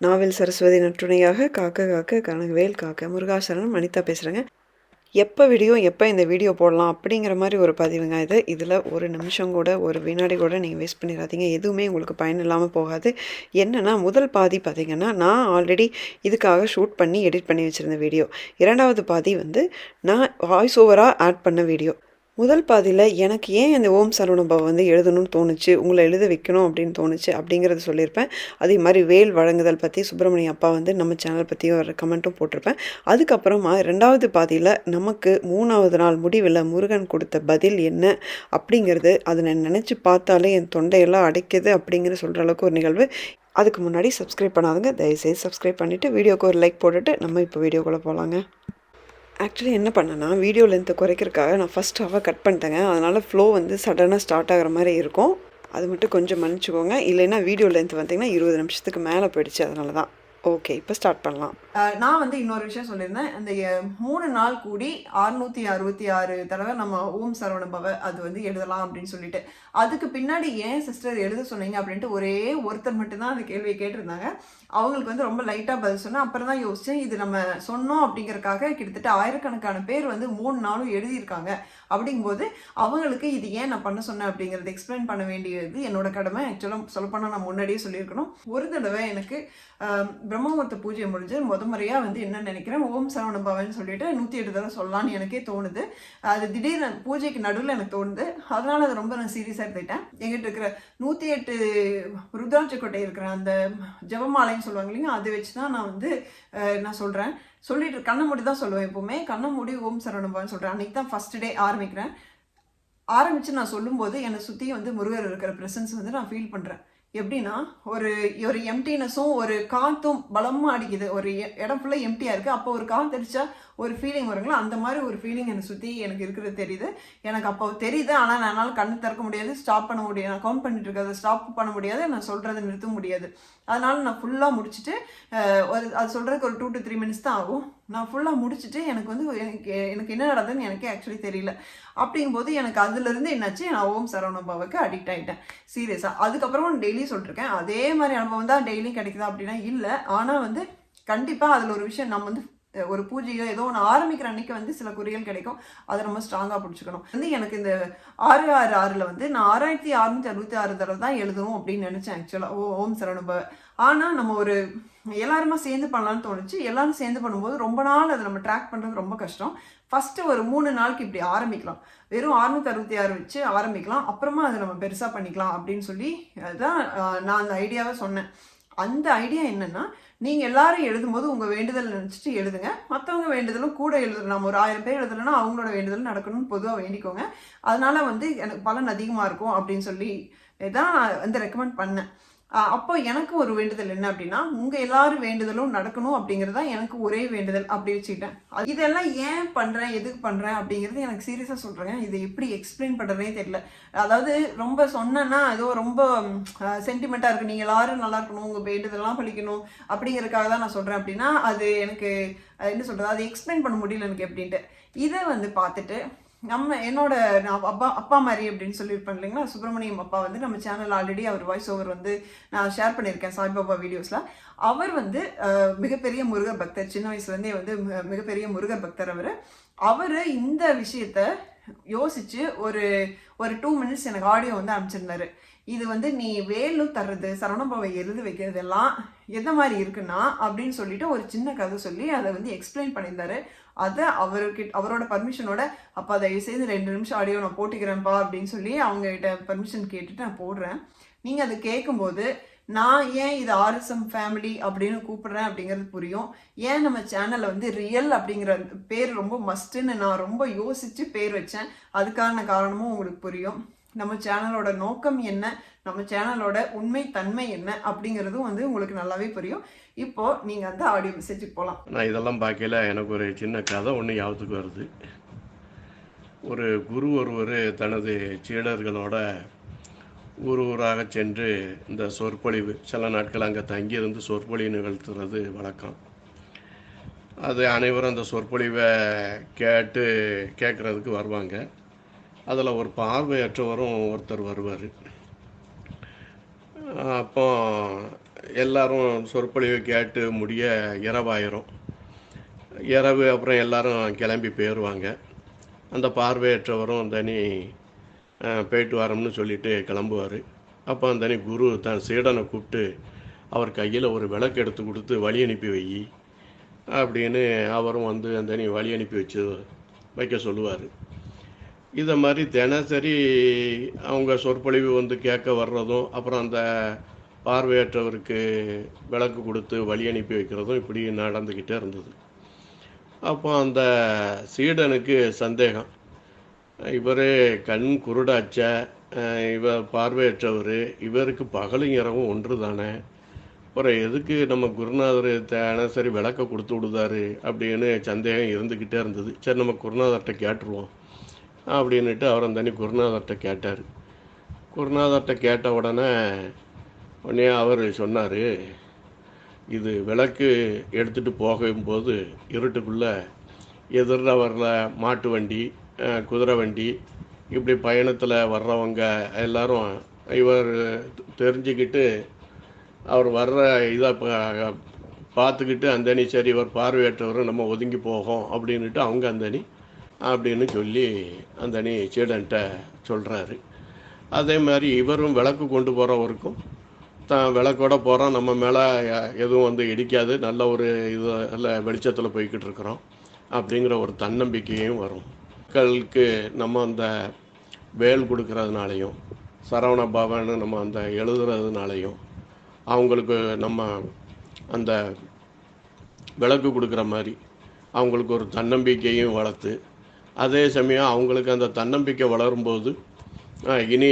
நாவல் சரஸ்வதி நற்றுணையாக காக்க காக்க கனகவேல் காக்க. முருகாசரணம் அனிதா பேசுகிறேங்க எப்போ வீடியோ எப்போ இந்த வீடியோ போடலாம் அப்படிங்கிற மாதிரி ஒரு பதிவுங்க இது. இதில் ஒரு நிமிஷம் கூட ஒரு வினாடி கூட நீங்கள் வேஸ்ட் பண்ணிடாதீங்க. எதுவுமே உங்களுக்கு பயன் இல்லாமல் போகாது. என்னென்னா முதல் பாதி பார்த்திங்கன்னா நான் ஆல்ரெடி இதுக்காக ஷூட் பண்ணி எடிட் பண்ணி வச்சுருந்த வீடியோ இரண்டாவது பாதி வந்து நான் வாய்ஸ் ஓவராக ஆட் பண்ண வீடியோ முதல் பாதியில் எனக்கு ஏன் இந்த ஓம் சரவணபவ வந்து எழுதணும்னு தோணுச்சு உங்களை எழுத வைக்கணும் அப்படின்னு தோணுச்சு அப்படிங்கிறத சொல்லியிருப்பேன். அதே மாதிரி வேல் வழங்குதல் பற்றி சுப்பிரமணிய அப்பா வந்து நம்ம சேனல் பற்றி ஒரு கமெண்ட்டும் போட்டிருப்பேன். அதுக்கப்புறமா ரெண்டாவது பாதியில் நமக்கு மூணாவது நாள் முடிவில் முருகன் கொடுத்த பதில் என்ன அப்படிங்கிறது அதை நான் நினச்சி பார்த்தாலே என் தொண்டையெல்லாம் அடைக்குது அப்படிங்கிற சொல்கிற அளவுக்கு ஒரு நிகழ்வு. அதுக்கு முன்னாடி சப்ஸ்கிரைப் பண்ணாதுங்க தயவுசெய்து சப்ஸ்கிரைப் பண்ணிவிட்டு வீடியோக்கு ஒரு லைக் போட்டுட்டு நம்ம இப்போ வீடியோக்குள்ளே போகலாங்க ஆக்சுவலி என்ன பண்ணேன்னா வீடியோ லென்த்தை குறைக்கிறதுக்காக நான் ஃபஸ்ட் ஹாஃபாக கட் பண்ணிட்டேங்க. அதனால் ஃப்ளோ வந்து சடனாக ஸ்டார்ட் ஆகிற மாதிரி இருக்கும். அது மட்டும் கொஞ்சம் மன்னிச்சுக்கோங்க. இல்லைன்னா வீடியோ லென்த் பார்த்திங்கன்னா இருபது நிமிஷத்துக்கு மேலே போயிடுச்சு. அதனால தான் ஓகே இப்போ ஸ்டார்ட் பண்ணலாம். நான் வந்து இன்னொரு விஷயம் சொல்லியிருந்தேன். இந்த மூணு நாள் கூடி அறுநூத்தி அறுபத்தி ஆறு தடவை நம்ம ஓம் சரவண பவ அது வந்து எழுதலாம் அப்படின்னு சொல்லிட்டு. அதுக்கு பின்னாடி ஏன் சிஸ்டர் எழுத சொன்னீங்க அப்படின்ட்டு ஒரே ஒருத்தர் மட்டும்தான் அந்த கேள்வியை கேட்டிருந்தாங்க. அவங்களுக்கு வந்து ரொம்ப லைட்டாக பதில் சொன்னேன். அப்புறம் தான் யோசிச்சேன் இது நம்ம சொன்னோம் அப்படிங்கறக்காக கிட்டத்தட்ட ஆயிரக்கணக்கான பேர் வந்து மூணு நாளும் எழுதியிருக்காங்க அப்படிங்கும்போது அவங்களுக்கு இது ஏன் நான் பண்ண சொன்னேன் அப்படிங்கறது எக்ஸ்பிளைன் பண்ண வேண்டியது என்னோட கடமை. ஆக்சுவலாக சொல்லப்போனால் நான் முன்னாடியே சொல்லியிருக்கணும். ஒரு தடவை எனக்கு பிரம்மமுகூர்த்த பூஜை முடிஞ்சு முத முறையாக வந்து என்ன நினைக்கிறேன் ஓம் சரவண பவன் சொல்லிட்டு நூற்றி எட்டு தடவை சொல்லலாம்னு எனக்கே தோணுது. அது திடீர்னு பூஜைக்கு நடுவில் எனக்கு தோணுது. அதனால் அதை ரொம்ப நான் சீரியஸாக எடுத்துக்கிட்டேன். எங்கிட்ட இருக்கிற நூற்றி எட்டு ருத்ராட்சக்கோட்டை இருக்கிற அந்த ஜபமாலைன்னு சொல்லுவாங்க இல்லைங்க அதை வச்சு தான் நான் வந்து நான் சொல்கிறேன் சொல்லிட்டு கண்ணை மூடி தான் சொல்லுவேன் எப்போவுமே. கண்ணை மூடி ஓம் சரவண பவன் சொல்கிறேன் அன்னைக்கு தான் ஃபஸ்ட் டே ஆரம்பிக்கிறேன். ஆரம்பித்து நான் சொல்லும்போது என்னை சுற்றி வந்து முருகர் இருக்கிற ப்ரெசன்ஸ் வந்து நான் ஃபீல் பண்ணுறேன் எப்படின்னா ஒரு ஒரு எம்டினஸும் ஒரு காற்றும் பலமாக அடிக்குது. ஒரு இடம் ஃபுல்லாக எம்டியாக இருக்குது அப்போ ஒரு காற்று அடித்தா ஒரு ஃபீலிங் வருங்களோ? அந்த மாதிரி ஒரு ஃபீலிங் என்னை சுற்றி எனக்கு இருக்கிறது தெரியுது. எனக்கு அப்போ தெரியுது ஆனால் என்னால் கண்ணு திறக்க முடியாது ஸ்டாப் பண்ண முடியாது நான் கவுண்ட் பண்ணிட்டு இருக்கிறத ஸ்டாப் பண்ண முடியாது நான் சொல்கிறத நிறுத்த முடியாது. அதனால் நான் ஃபுல்லாக முடிச்சுட்டு ஒரு அது சொல்கிறதுக்கு ஒரு டூ டு த்ரீ மினிட்ஸ் தான் ஆகும். நான் ஃபுல்லாக முடிச்சுட்டு எனக்கு வந்து எனக்கு எனக்கு என்ன நடந்ததுன்னு எனக்கே ஆக்சுவலி தெரியல. அப்படிங்கும்போது எனக்கு அதுலேருந்து என்னாச்சு? நான் ஓம் சரவணபாவுக்கு அடிக்ட் ஆகிட்டேன் சீரியஸாக அதுக்கப்புறமா டெய்லி சொல்லிருக்கேன் அதே மாதிரி அனுபவம் தான் டெய்லியும் கிடைக்குதா அப்படின்னா இல்லை. ஆனால் வந்து கண்டிப்பாக அதில் ஒரு விஷயம் நம்ம வந்து ஒரு பூஜையோ ஏதோ ஒன்று ஆரம்பிக்கிற அன்னைக்கு வந்து சில குறிகள் கிடைக்கும். அதை நம்ம ஸ்ட்ராங்காக பிடிச்சிக்கணும். வந்து எனக்கு இந்த ஆறு ஆறு ஆறில் வந்து நான் ஆறாயிரத்தி அறுநூத்தி அறுபத்தி ஆறு தடவை தான் எழுதணும் அப்படின்னு நினச்சேன் ஆக்சுவலாக ஓ ஓம் சரணுப ஆனால் நம்ம ஒரு எல்லாருமா சேர்ந்து பண்ணலாம்னு தோணுச்சு. எல்லாரும் சேர்ந்து பண்ணும்போது ரொம்ப நாள் அதை நம்ம ட்ராக் பண்ணுறது ரொம்ப கஷ்டம். ஃபஸ்ட்டு ஒரு மூணு நாளுக்கு இப்படி ஆரம்பிக்கலாம். வெறும் அறுநூத்தி அறுபத்தி ஆறு வச்சு ஆரம்பிக்கலாம். அப்புறமா அதை நம்ம பெருசாக பண்ணிக்கலாம் அப்படின்னு சொல்லி அதுதான் நான் அந்த ஐடியாவை சொன்னேன். அந்த ஐடியா என்னென்னா நீங்கள் எல்லாரும் எழுதும்போது உங்கள் வேண்டுதல் நினச்சிட்டு எழுதுங்க. மற்றவங்க வேண்டுதலும் கூட எழுதணும். நம்ம ஒரு ஆயிரம் பேர் எழுதலைன்னா அவங்களோட வேண்டுதல் நடக்கணும்னு பொதுவாக வேண்டிக்கோங்க. அதனால் வந்து எனக்கு பலன் அதிகமாக இருக்கும் அப்படின்னு சொல்லி தான் நான் வந்து ரெக்கமெண்ட் பண்ணேன். அப்போ எனக்கு ஒரு வேண்டுதல் என்ன அப்படின்னா உங்கள் எல்லாரும் வேண்டுதலும் நடக்கணும் அப்படிங்கிறது தான் எனக்கு ஒரே வேண்டுதல் அப்படி வச்சுக்கிட்டேன். இதெல்லாம் ஏன் பண்ணுறேன் எதுக்கு பண்ணுறேன் அப்படிங்கிறது எனக்கு சீரியஸாக சொல்கிறேன் இதை எப்படி எக்ஸ்பிளைன் பண்ணுறதே தெரியல. அதாவது ரொம்ப சொன்னேன்னா ஏதோ ரொம்ப சென்டிமெண்ட்டாக இருக்குது நீங்கள் எல்லாரும் நல்லா இருக்கணும் உங்கள் வேண்டுதலாம் பழிக்கணும் அப்படிங்கிறதுக்காக தான் நான் சொல்கிறேன் அப்படின்னா அது எனக்கு என்ன சொல்கிறது அது எக்ஸ்பிளைன் பண்ண முடியல எனக்கு எப்படின்ட்டு. இதை வந்து பார்த்துட்டு நம்ம என்னோட நான் அப்பா அப்பா மாதிரி அப்படின்னு சொல்லியிருப்பேன் இல்லைங்களா? சுப்பிரமணியம் அப்பா வந்து நம்ம சேனல் ஆல்ரெடி அவர் வாய்ஸ் ஓவர் வந்து நான் ஷேர் பண்ணியிருக்கேன் சாய்பாபா வீடியோஸில் அவர் வந்து மிகப்பெரிய முருகர் பக்தர். சின்ன வயசுலேருந்தே வந்து மிகப்பெரிய முருகர் பக்தர் அவர். அவர் இந்த விஷயத்த யோசிச்சு ஒரு ஒரு டூ மினிட்ஸ் எனக்கு ஆடியோ வந்து அனுப்பிச்சிருந்தாரு. இது வந்து நீ வேலும் தர்றது சரவணபாவை எழுதி வைக்கிறது எல்லாம் எந்த மாதிரி இருக்குன்னா அப்படின்னு சொல்லிட்டு ஒரு சின்ன கதை சொல்லி அதை வந்து எக்ஸ்பிளைன் பண்ணியிருந்தாரு. அதை அவர்கிட்ட அவரோட பர்மிஷனோட அப்பா தயவு செய்து ரெண்டு நிமிஷம் ஆடியோ நான் போட்டுக்கிறேன்ப்பா அப்படின்னு சொல்லி அவங்ககிட்ட பர்மிஷன் கேட்டுட்டு நான் போடுறேன். நீங்கள் அதை கேட்கும்போது நான் ஏன் இது ஆர்எஸ்எம் ஃபேமிலி அப்படின்னு கூப்பிடுறேன்? அப்படிங்கிறது புரியும். ஏன் நம்ம சேனலில் வந்து ரியல் அப்படிங்கிற பேர் ரொம்ப மஸ்ட்டுன்னு நான் ரொம்ப யோசித்து பேர் வச்சேன். அதுக்கான காரணமும் உங்களுக்கு புரியும். நம்ம சேனலோட நோக்கம் என்ன? நம்ம சேனலோட உண்மை தன்மை என்ன அப்படிங்கிறதும் வந்து உங்களுக்கு நல்லாவே புரியும். இப்போ நீங்க அந்த ஆடியோ மெசேஜுக்கு போகலாம் நான் இதெல்லாம் பார்க்கல எனக்கு ஒரு சின்ன கதை ஒன்று ஞாபகத்துக்கு வருது. ஒரு குரு ஒருவர் தனது சீடர்களோட ஊர் ஊராக சென்று இந்த சொற்பொழிவு சில நாட்கள் அங்கே தங்கியிருந்து சொற்பொழிவு நிகழ்த்துறது வழக்கம். அது அனைவரும் அந்த சொற்பொழிவை கேட்டு கேட்குறதுக்கு வருவாங்க. அதில் ஒரு பார்வையற்றவரும் ஒருத்தர் வருவார். அப்போ எல்லாரும் சொற்பொழிவு கேட்டு முடிய இரவாயிரும். இரவு அப்புறம் எல்லாரும் கிளம்பி போயிடுவாங்க அந்த பார்வையற்றவரும் தனி போயிட்டு வரோம்னு சொல்லிட்டு கிளம்புவார். அப்போ அந்த தனி குரு தன் சீடனை கூப்பிட்டு அவர் கையில் ஒரு விளக்கு எடுத்து கொடுத்து வழி அனுப்பி வை அப்படின்னு அவரும் வந்து அந்த வழி அனுப்பி வச்சு வைக்க சொல்லுவார். இதை மாதிரி தினசரி அவங்க சொற்பொழிவு வந்து கேட்க வர்றதும் அப்புறம் அந்த பார்வையற்றவருக்கு விளக்கு கொடுத்து வழி அனுப்பி வைக்கிறதும் இப்படி நடந்துக்கிட்டே இருந்தது. அப்போ அந்த சீடனுக்கு சந்தேகம். இவர் கண் குருடாச்ச இவர் பார்வையற்றவர் இவருக்கு பகலும் இரவும் ஒன்று தானே. அப்புறம் எதுக்கு நம்ம குருநாதர் தினசரி விளக்க கொடுத்து விடுதாரு அப்படின்னு சந்தேகம் இருந்துக்கிட்டே இருந்தது. சரி நம்ம குருநாதர்கிட்ட கேட்டுருவோம். அப்படின்னுட்டு அவர் அந்த குருநாதர்கிட்ட கேட்டார். குருநாதர்கிட்ட கேட்ட உடனே உடனே அவர் சொன்னார் இது விளக்கு எடுத்துகிட்டு போகும்போது இருட்டுக்குள்ளே எதிரில் வர்ற மாட்டு வண்டி குதிரை வண்டி இப்படி பயணத்தில் வர்றவங்க எல்லாரும் இவர் தெரிஞ்சுக்கிட்டு அவர் வர்ற இதை பார்த்துக்கிட்டு அந்தனி சரி இவர் பார்வையற்றவர் நம்ம ஒதுங்கி போகும் அப்படின்னுட்டு அவங்க அந்தனி அப்படின்னு சொல்லி அந்தனி சீடன்ட்ட சொல்கிறாரு அதே மாதிரி இவரும் விளக்கு கொண்டு போகிறவருக்கும் தான் விளக்கோட போகிறோம் நம்ம மேலே எதுவும் வந்து இடிக்காது. நல்ல ஒரு இது நல்ல வெளிச்சத்தில் போய்கிட்டு இருக்கிறோம் அப்படிங்கிற ஒரு தன்னம்பிக்கையும் வரும். மக்களுக்கு நம்ம அந்த வேல் கொடுக்கறதுனாலையும் சரவண பவன் நம்ம அந்த எழுதுறதுனாலையும் அவங்களுக்கு நம்ம அந்த விளக்கு கொடுக்குற மாதிரி அவங்களுக்கு ஒரு தன்னம்பிக்கையும் வளர்த்து அதே சமயம் அவங்களுக்கு அந்த தன்னம்பிக்கை வளரும்போது இனி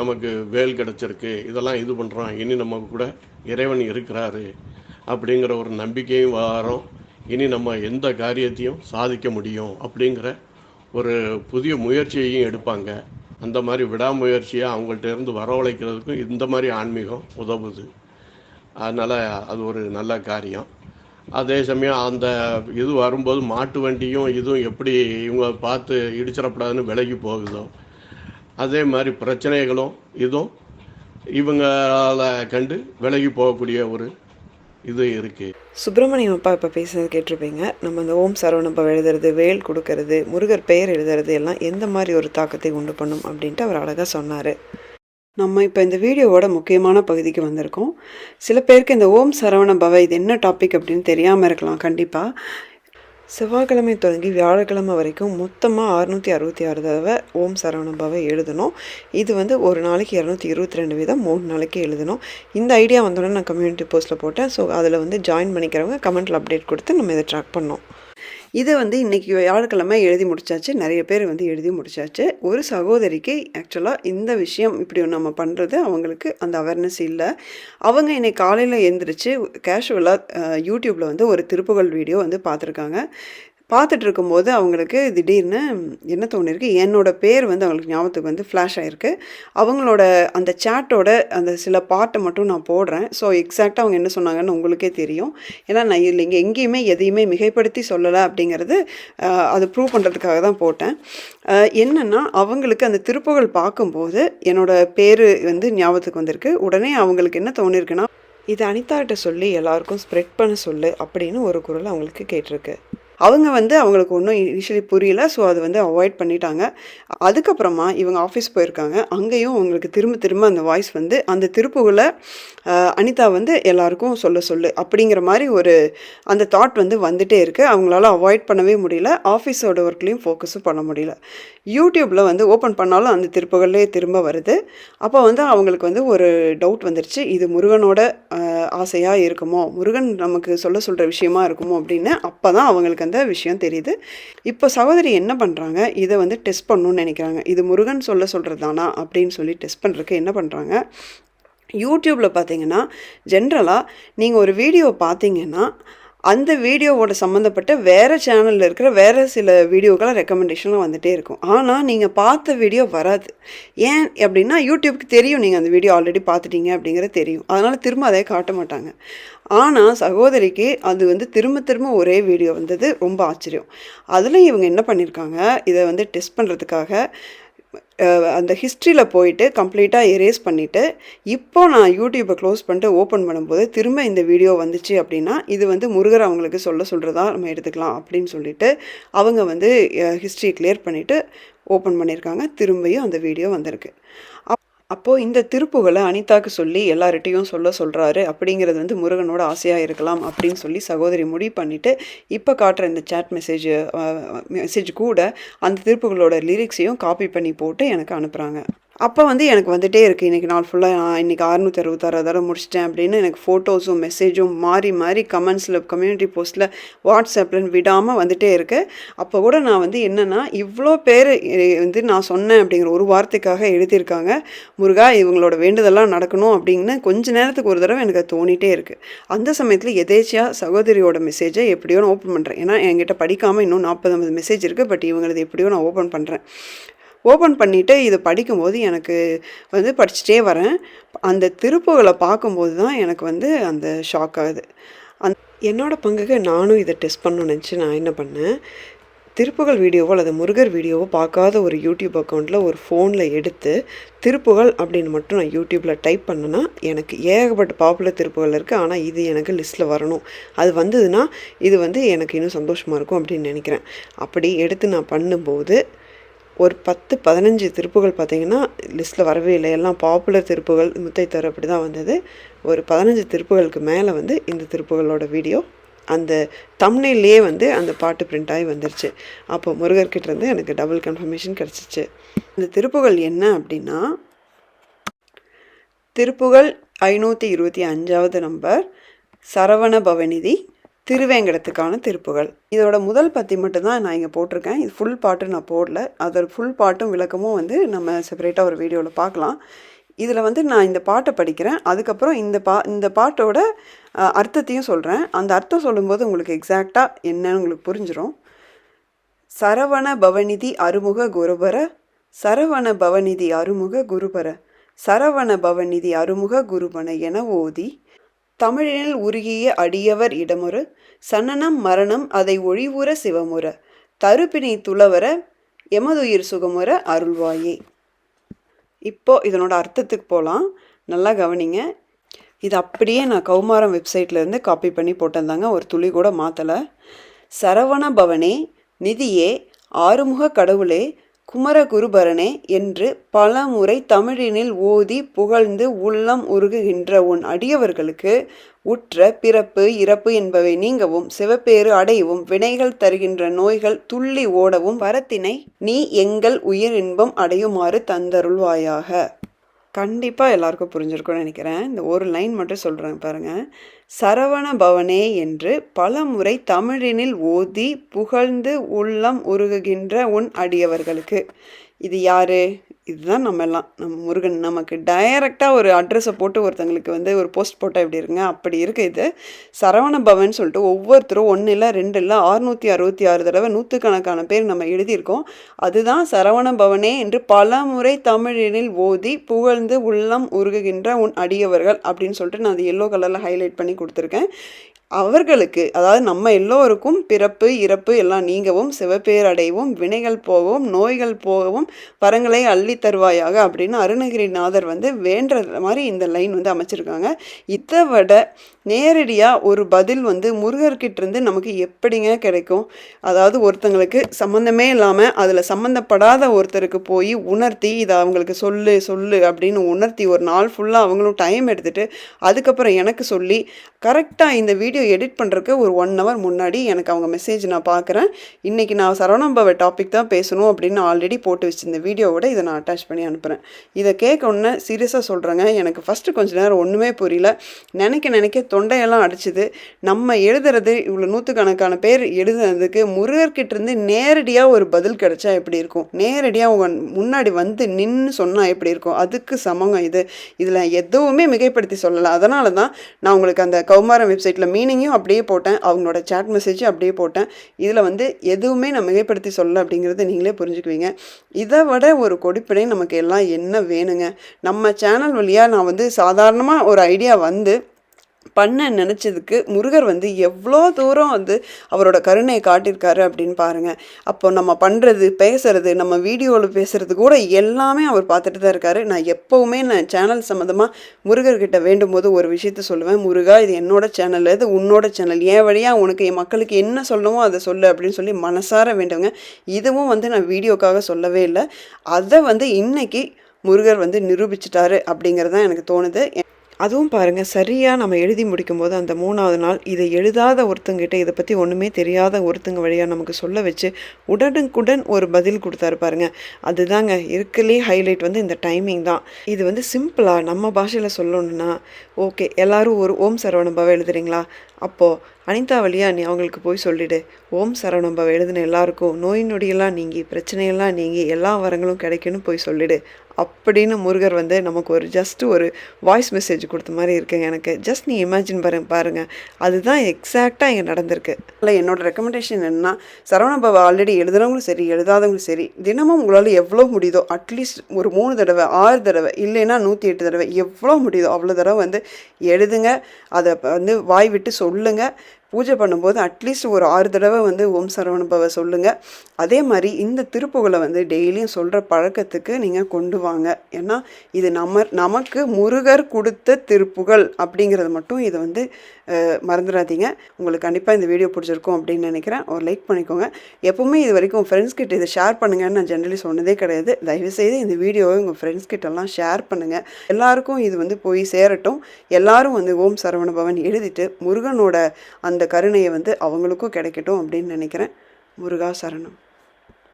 நமக்கு வேல் கிடச்சிருக்கு இதெல்லாம் இது பண்ணுறோம் இனி நமக்கு கூட இறைவன் இருக்கிறாரு அப்படிங்கிற ஒரு நம்பிக்கையும் வரும். இனி நம்ம எந்த காரியத்தையும் சாதிக்க முடியும் அப்படிங்கிற ஒரு புதிய முயற்சியையும் எடுப்பாங்க. அந்த மாதிரி விடாமுயற்சியை அவங்கள்ட்ட இருந்து வரவழைக்கிறதுக்கும் இந்த மாதிரி ஆன்மீகம் உதவுது. அதனால் அது ஒரு நல்ல காரியம். அதே சமயம் அந்த இது வரும்போது மாட்டு வண்டியும் இதுவும் எப்படி இவங்க பார்த்து இடிச்சிடக்கூடாதுன்னு விலகி போகுதோ அதே மாதிரி பிரச்சனைகளும் இதுவும் இவங்களால் கண்டு விலகி போகக்கூடிய ஒரு இது இருக்குது சுப்பிரமணியம் அப்பா இப்போ பேசுறது கேட்டிருப்பீங்க. நம்ம இந்த ஓம் சரவணப்பா எழுதுறது வேல் கொடுக்கறது முருகர் பெயர் எழுதுறது எல்லாம் எந்த மாதிரி ஒரு தாக்கத்தை உண்டு பண்ணும் அப்படின்ட்டு அவர் அழகாக சொன்னார். நம்ம இப்போ இந்த வீடியோவோட முக்கியமான பகுதிக்கு வந்திருக்கோம். சில பேருக்கு இந்த ஓம் சரவண பவ இது என்ன டாபிக் அப்படின்னு தெரியாமல் இருக்கலாம் கண்டிப்பாக செவ்வாய்க்கிழமை தொடங்கி வியாழக்கிழமை வரைக்கும் மொத்தமாக அறுநூற்றி அறுபத்தி ஆறு தடவை ஓம் சரவண பவ எழுதணும். இது வந்து ஒரு நாளைக்கு இரநூத்தி இருபத்தி ரெண்டு வீதம் மூணு நாளைக்கு எழுதணும். இந்த ஐடியா வந்தோடனே நான் கம்யூனிட்டி போஸ்ட்டில் போட்டேன். ஸோ அதில் வந்து ஜாயின் பண்ணிக்கிறவங்க கமெண்ட்டில் அப்டேட் கொடுத்து நம்ம இதை ட்ராக் பண்ணோம். இதை வந்து இன்றைக்கி வியாழக்கிழமை எழுதி முடிச்சாச்சு. நிறைய பேர் வந்து எழுதி முடிச்சாச்சு. ஒரு சகோதரிக்கு ஆக்சுவலாக இந்த விஷயம் இப்படி நம்ம பண்ணுறது அவங்களுக்கு அந்த அவேர்னஸ் இல்லை. அவங்க இன்னைக்கு காலையில் எழுந்திரிச்சு கேஷுவலாக யூடியூப்பில் வந்து ஒரு திருப்புகழ் வீடியோ வந்து பார்த்துருக்காங்க. பார்த்துட்டு இருக்கும்போது அவங்களுக்கு திடீர்னு என்ன தோணிருக்கு என்னோட பேர் வந்து அவங்களுக்கு ஞாபகத்துக்கு வந்து ஃப்ளாஷ் ஆகிருக்கு அவங்களோட அந்த சேட்டோட அந்த சில பாட்டை மட்டும் நான் போடுறேன். ஸோ எக்ஸாக்டாக அவங்க என்ன சொன்னாங்கன்னு உங்களுக்கே தெரியும். ஏன்னா நான் இதில் இங்கே எங்கேயுமே எதையுமே மிகைப்படுத்தி சொல்லலை அப்படிங்கிறது அது ப்ரூவ் பண்ணுறதுக்காக தான் போட்டேன். என்னென்னா அவங்களுக்கு அந்த திருப்புகழ் பார்க்கும்போது என்னோட பேர் வந்து ஞாபகத்துக்கு வந்திருக்கு. உடனே அவங்களுக்கு என்ன தோணிருக்குன்னா இது அனிதாகிட்ட சொல்லி எல்லாருக்கும் ஸ்ப்ரெட் பண்ண சொல்லு அப்படின்னு ஒரு குரல் அவங்களுக்கு கேட்டிருக்கு. அவங்க வந்து அவங்களுக்கு ஒன்றும் இனிஷியலி புரியல ஸோ அது வந்து அவாய்ட் பண்ணிட்டாங்க. அதுக்கப்புறமா இவங்க ஆஃபீஸ் போயிருக்காங்க. அங்கேயும் அவங்களுக்கு திரும்ப திரும்ப அந்த வாய்ஸ் வந்து அந்த திருப்புகளை அனிதா வந்து எல்லாருக்கும் சொல்ல சொல்லு அப்படிங்கிற மாதிரி ஒரு அந்த தாட் வந்து வந்துட்டே இருக்குது அவங்களால அவாய்ட் பண்ணவே முடியல. ஆஃபீஸோட ஒர்க்லேயும் ஃபோக்கஸும் பண்ண முடியல. யூடியூப்பில் வந்து ஓப்பன் பண்ணாலும் அந்த திருப்புகள்லேயே திரும்ப வருது. அப்போ வந்து அவங்களுக்கு வந்து ஒரு டவுட் வந்துருச்சு இது முருகனோட ஆசையாக இருக்குமோ? முருகன் நமக்கு சொல்ல சொல்கிற விஷயமா இருக்குமோ அப்படின்னு அப்போ தான் அவங்களுக்கு அந்த விஷயம் தெரியுது. இப்போ சகோதரி என்ன பண்ணுறாங்க இதை வந்து டெஸ்ட் பண்ணணும்னு நினைக்கிறாங்க. இது முருகன் சொல்ல சொல்கிறது தானா அப்படின்னு சொல்லி டெஸ்ட் பண்ணுறதுக்கு என்ன பண்ணுறாங்க யூடியூப்பில் பார்த்தீங்கன்னா ஜென்ரலாக நீங்கள் ஒரு வீடியோ பார்த்தீங்கன்னா அந்த வீடியோவோட சம்மந்தப்பட்ட வேறு சேனலில் இருக்கிற வேறு சில வீடியோக்கெல்லாம் ரெக்கமெண்டேஷன்லாம் வந்துகிட்டே இருக்கும். ஆனால் நீங்கள் பார்த்த வீடியோ வராது. ஏன் அப்படின்னா யூடியூப்க்கு தெரியும் நீங்கள் அந்த வீடியோ ஆல்ரெடி பார்த்துட்டீங்க அப்படிங்கிறது தெரியும். அதனால் திரும்ப அதே காட்ட மாட்டாங்க. ஆனால் சகோதரிக்கு அது வந்து திரும்ப திரும்ப ஒரே வீடியோ வந்தது ரொம்ப ஆச்சரியம். அதில் இவங்க என்ன பண்ணியிருக்காங்க இதை வந்து டெஸ்ட் பண்ணுறதுக்காக அந்த ஹிஸ்ட்ரியில் போயிட்டு கம்ப்ளீட்டாக எரேஸ் பண்ணிவிட்டு இப்போ நான் யூடியூப்பை க்ளோஸ் பண்ணிட்டு ஓப்பன் பண்ணும்போது திரும்ப இந்த வீடியோ வந்துச்சு அப்படின்னா இது வந்து முருகர் அவங்களுக்கு சொல்ல சொல்கிறதா நம்ம எடுத்துக்கலாம் அப்படின்னு சொல்லிட்டு அவங்க வந்து ஹிஸ்ட்ரி கிளியர் பண்ணிவிட்டு ஓப்பன் பண்ணியிருக்காங்க திரும்பியும் அந்த வீடியோ வந்திருக்கு. அப்போது இந்த திருப்புகளை அனிதாக்கு சொல்லி எல்லார்கிட்டையும் சொல்ல சொல்கிறாரு அப்படிங்கிறது வந்து முருகனோட ஆசையாக இருக்கலாம் அப்படின்னு சொல்லி சகோதரி முடிவு பண்ணிவிட்டு இப்போ காட்டுற இந்த சேட் மெசேஜ் மெசேஜ் கூட அந்த திருப்புகளோட லிரிக்ஸையும் காப்பி பண்ணி போட்டு எனக்கு அனுப்புகிறாங்க அப்போ வந்து எனக்கு வந்துகிட்டே இருக்குது இன்றைக்கி நாள் ஃபுல்லாக நான் இன்றைக்கி அறுநூற்றி அறுபத்தாறு தடவை முடிச்சிட்டேன் அப்படின்னு எனக்கு ஃபோட்டோஸும் மெசேஜும் மாறி மாறி கமெண்ட்ஸில் கம்யூனிட்டி போஸ்ட்டில் வாட்ஸ்அப்பில் விடாமல் வந்துகிட்டே இருக்கு. அப்போ கூட நான் வந்து என்னென்னா இவ்வளோ பேர் வந்து நான் சொன்னேன் அப்படிங்கிற ஒரு வார்த்தைக்காக எழுதியிருக்காங்க. முருகா இவங்களோட வேண்டுதெல்லாம் நடக்கணும் அப்படின்னு கொஞ்ச நேரத்துக்கு ஒரு தடவை எனக்கு தோணிகிட்டே தோணிட்டே இருக்குது அந்த சமயத்தில் எதேச்சியாக சகோதரியோட மெசேஜை எப்படியோ நான் ஓப்பன் பண்ணுறேன் ஏன்னா என்கிட்ட படிக்காமல் இன்னும் நாற்பது ஐம்பது மெசேஜ் இருக்குது பட் இவங்களது எப்படியோ நான் ஓப்பன் பண்ணுறேன் ஓப்பன் பண்ணிவிட்டு இதை படிக்கும்போது எனக்கு வந்து படிச்சுட்டே வரேன். அந்த திருப்புகளை பார்க்கும்போது தான் எனக்கு வந்து அந்த ஷாக் ஆகுது. அந் என்னோட பங்குக்கு நானும் இதை டெஸ்ட் பண்ணணும்னு நினச்சி நான் என்ன பண்ணேன்? திருப்புகள் வீடியோவோ அல்லது முருகர் வீடியோவோ பார்க்காத ஒரு யூடியூப் அக்கௌண்ட்டில் ஒரு ஃபோனில் எடுத்து திருப்புகள் அப்படின்னு மட்டும் நான் யூடியூப்பில் டைப் பண்ணேன்னா எனக்கு ஏகப்பட்ட பாப்புலர் திருப்புகள் இருக்குது ஆனால் இது எனக்கு லிஸ்ட்டில் வரணும். அது வந்ததுன்னா இது வந்து எனக்கு இன்னும் சந்தோஷமாக இருக்கும் அப்படின்னு நினைக்கிறேன். அப்படி எடுத்து நான் பண்ணும்போது ஒரு பத்து பதினஞ்சு திருப்புகள் பார்த்தீங்கன்னா லிஸ்ட்டில் வரவே இல்லை. எல்லாம் பாப்புலர் திருப்புகள் முத்தைத்தர் அப்படி தான் வந்தது. ஒரு பதினஞ்சு திருப்புகளுக்கு மேலே வந்து இந்த திருப்புகளோட வீடியோ அந்த தமிழ்லேயே வந்து அந்த பாட்டு பிரிண்ட் ஆகி வந்துருச்சு. அப்போ முருகர்கிட்ட இருந்து எனக்கு டபுள் கன்ஃபர்மேஷன் கிடச்சிச்சு. இந்த திருப்புகள் என்ன அப்படின்னா திருப்புகள் ஐநூற்றி இருபத்தி அஞ்சாவது நம்பர் சரவண பவநிதி திருவேங்கடத்துக்கான திருப்புகள். இதோட முதல் பத்தி மட்டும்தான் நான் இங்கே போட்டிருக்கேன். இது ஃபுல் பாட்டு நான் போடல. அதோட ஃபுல் பாட்டும் விளக்கமும் வந்து நம்ம செப்பரேட்டாக ஒரு வீடியோவில் பார்க்கலாம். இதில் வந்து நான் இந்த பாட்டை படிக்கிறேன். அதுக்கப்புறம் இந்த பா இந்த பாட்டோட அர்த்தத்தையும் சொல்கிறேன் அந்த அர்த்தம் சொல்லும்போது உங்களுக்கு எக்ஸாக்டாக என்னன்னு உங்களுக்கு புரிஞ்சிடும் சரவண பவநிதி அருமுக குருபர சரவண பவநிதி அருமுக குருபர சரவண பவநிதி அருமுக குருபன என ஓதி தமிழினில் உருகிய அடியவர் இடமுற சன்னனம் மரணம் அதை ஒழிவுற சிவமுற தருப்பினை துளவர எமதுயிர் சுகமுற அருள்வாயே. இப்போ இதனோட அர்த்தத்துக்கு போகலாம் நல்லா கவனிங்க. இது அப்படியே நான் கௌமாரம் வெப்சைட்லேருந்து காப்பி பண்ணி போட்டிருந்தாங்க ஒரு துளி கூட மாற்றலை சரவண பவனே நிதியே ஆறுமுக கடவுளே குமரகுருபரனே என்று பல முறை தமிழினில் ஓதி புகழ்ந்து உள்ளம் உருகுகின்ற உன் அடியவர்களுக்கு உற்ற பிறப்பு இறப்பு என்பவை நீங்கவும் சிவப்பேறு அடையவும் வினைகள் தருகின்ற நோய்கள் துள்ளி ஓடவும் வரத்தினை நீ எங்கள் உயிர் இன்பம் அடையுமாறு தந்தருள்வாயாக. கண்டிப்பாக எல்லாருக்கும் புரிஞ்சிருக்கும்னு நினைக்கிறேன். இந்த ஒரு லைன் மட்டும் சொல்கிறேன் பாருங்கள் சரவண பவனே என்று பல முறை தமிழினில் ஓதி புகழ்ந்து உள்ளம் உருகுகின்ற உன் அடியவர்களுக்கு. இது யாரு? இதுதான் நம்ம எல்லாம் நம்ம முருகன் நமக்கு டைரெக்டாக ஒரு அட்ரஸை போட்டு ஒருத்தங்களுக்கு வந்து ஒரு போஸ்ட் போட்டால் எப்படி இருங்க? அப்படி இருக்குது இது. சரவண பவன் சொல்லிட்டு ஒவ்வொருத்தரும் ஒன்று இல்லை ரெண்டு இல்லை அறுநூற்றி அறுபத்தி ஆறு தடவை நூற்றுக்கணக்கான பேர் நம்ம எழுதியிருக்கோம். அதுதான் சரவண பவனே என்று பல முறை தமிழினில் ஓதி புகழ்ந்து உள்ளம் உருகுகின்ற உன் அடியவர்கள் அப்படின்னு சொல்லிட்டு நான் அது எல்லோ கலரில் ஹைலைட் பண்ணி கொடுத்துருக்கேன். அவர்களுக்கு அதாவது நம்ம எல்லோருக்கும் பிறப்பு இறப்பு எல்லாம் நீங்கவும் சிவப்பேரடையவும் வினைகள் போகவும் நோய்கள் போகவும் வரங்களை அள்ளி தருவாயாக அப்படின்னு அருணகிரிநாதர் வந்து வேண்டுற மாதிரி இந்த லைன் வந்து அமைச்சிருக்காங்க. இதை விட நேரடியாக ஒரு பதில் வந்து முருகர்கிட்டருந்து நமக்கு எப்படிங்க கிடைக்கும்? அதாவது ஒருத்தங்களுக்கு சம்மந்தமே இல்லாமல் அதில் சம்மந்தப்படாத ஒருத்தருக்கு போய் உணர்த்தி இதை அவங்களுக்கு சொல்லு சொல்லு அப்படின்னு உணர்த்தி ஒரு நாள் ஃபுல்லாக அவங்களும் டைம் எடுத்துகிட்டு அதுக்கப்புறம் எனக்கு சொல்லி கரெக்டாக இந்த வீடியோ எடிட் பண்ணுறதுக்கு ஒரு ஒன் ஹவர் முன்னாடி எனக்கு அவங்க மெசேஜ் நான் பார்க்குறேன் இன்றைக்கி நான் சரவணம்பாவை டாபிக் தான் பேசணும் அப்படின்னு ஆல்ரெடி போட்டு வச்சுருந்த வீடியோவோட இதை நான் அட்டாச் பண்ணி அனுப்புகிறேன் இதை கேட்க உடனே சீரியஸாக சொல்கிறேங்க எனக்கு ஃபஸ்ட்டு கொஞ்ச நேரம் ஒன்றுமே புரியல. நினைக்க நினைக்க தொண்டையெல்லாம் அடிச்சுது. நம்ம எழுதுறது இவ்வளோ நூற்றுக்கணக்கான பேர் எழுதுனதுக்கு முருகர்கிட்டருந்து நேரடியாக ஒரு பதில் கிடைச்சா எப்படி இருக்கும்? நேரடியாக உங்க முன்னாடி வந்து நின்று சொன்னால் எப்படி இருக்கும்? அதுக்கு சமங்க இது. இதில் எதுவுமே மிகைப்படுத்தி சொல்லலை. அதனால தான் நான் உங்களுக்கு அந்த கௌமாரம் வெப்சைட்டில் மீனிங்கும் அப்படியே போட்டேன். அவங்களோட சேட் மெசேஜும் அப்படியே போட்டேன். இதில் வந்து எதுவுமே நான் மிகைப்படுத்தி சொல்ல அப்படிங்கிறத நீங்களே புரிஞ்சுக்குவீங்க. இதை விட ஒரு கொடிப்பினை நமக்கு எல்லாம் என்ன வேணுங்க? நம்ம சேனல் வழியாக நான் வந்து சாதாரணமாக ஒரு ஐடியா வந்து பண்ண நினச்சதுக்கு முருகர் வந்து எவ்வளோ தூரம் வந்து அவரோட கருணையை காட்டியிருக்காரு அப்படின்னு பாருங்கள் அப்போ நம்ம பண்ணுறது பேசுறது நம்ம வீடியோவில் பேசுறது கூட எல்லாமே அவர் பார்த்துட்டு தான் இருக்காரு. நான் எப்போவுமே நான் சேனல் சம்மந்தமாக முருகர்கிட்ட வேண்டும் போது ஒரு விஷயத்த சொல்லுவேன். முருகா இது என்னோட சேனல் இது உன்னோட சேனல் என் வழியாக உனக்கு என் மக்களுக்கு என்ன சொல்லணுமோ அதை சொல்லு அப்படின்னு சொல்லி மனசார வேண்டுங்க இதுவும் வந்து நான் வீடியோக்காக சொல்லவே இல்லை. அதை வந்து இன்னைக்கு முருகர் வந்து நிரூபிச்சிட்டாரு அப்படிங்கிறது தான் எனக்கு தோணுது. அதுவும் பாருங்கள் சரியாக நம்ம எழுதி முடிக்கும்போது அந்த மூணாவது நாள் இதை எழுதாத ஒருத்தங்கிட்ட இதை பற்றி ஒன்றுமே தெரியாத ஒருத்தங்க வழியாக நமக்கு சொல்ல வச்சு உடனுக்குடன் ஒரு பதில் கொடுத்தாரு பாருங்க. அதுதாங்க இருக்கலே ஹைலைட் வந்து இந்த டைமிங் தான். இது வந்து சிம்பிளாக நம்ம பாஷையில் சொல்லணும்னா ஓகே எல்லோரும் ஒரு ஓம் சரவணபாவை எழுதுறீங்களா? அப்போது அனிதா வழியா நீ அவங்களுக்கு போய் சொல்லிடு. ஓம் சரவணம்பா எழுதின எல்லாருக்கும் நோய் நொடியெல்லாம் நீங்கி பிரச்சனையெல்லாம் நீங்கி எல்லா வரங்களும் கிடைக்குன்னு போய் சொல்லிடு. அப்படின்னு முருகர் வந்து நமக்கு ஒரு ஜஸ்ட் ஒரு வாய்ஸ் மெசேஜ் கொடுத்த மாதிரி இருக்குங்க எனக்கு. ஜஸ்ட் நீ இமேஜின் பாருங்க. பாருங்கள் அதுதான் எக்ஸாக்டாக இங்கே நடந்திருக்கு. இல்லை என்னோட ரெக்கமெண்டேஷன் என்னன்னா சரவணபாவை ஆல்ரெடி எழுதுறவங்களும் சரி எழுதாதவங்களும் சரி தினமும் உங்களால் எவ்வளோ முடியுதோ அட்லீஸ்ட் ஒரு மூணு தடவை ஆறு தடவை இல்லைன்னா நூற்றி எட்டு தடவை எவ்வளோ முடியுதோ அவ்வளோ தடவை வந்து எழுதுங்க. அதை வந்து வாய் விட்டு சொல்லுங்கள் பூஜை பண்ணும்போது அட்லீஸ்ட் ஒரு ஆறு தடவை வந்து ஓம் சரவணபவ சொல்லுங்கள் அதே மாதிரி இந்த திருப்புகளை வந்து டெய்லியும் சொல்கிற பழக்கத்துக்கு நீங்கள் கொண்டு வாங்க. ஏன்னா இது நம்ம நமக்கு முருகர் கொடுத்த திருப்புகள் அப்படிங்கிறது மட்டும் இதை வந்து மறந்துடாதீங்க. உங்களுக்கு கண்டிப்பாக இந்த வீடியோ பிடிச்சிருக்கும் அப்படின்னு நினைக்கிறேன். ஒரு லைக் பண்ணிக்கோங்க. எப்பவுமே இது வரைக்கும் ஃப்ரெண்ட்ஸ் கிட்ட இதை ஷேர் பண்ணுங்கன்னு நான் ஜென்ரலி சொன்னதே கிடையாது. தயவுசெய்து இந்த வீடியோவை உங்கள் ஃப்ரெண்ட்ஸ் கிட்டலாம் ஷேர் பண்ணுங்கள் எல்லாருக்கும் இது வந்து போய் சேரட்டும். எல்லாரும் வந்து ஓம் சரவண பவன் எழுதிட்டு முருகனோட அந்த கருணையை வந்து அவங்களுக்கும் கிடைக்கட்டும் அப்படின்னு நினைக்கிறேன். முருகா சரணம்.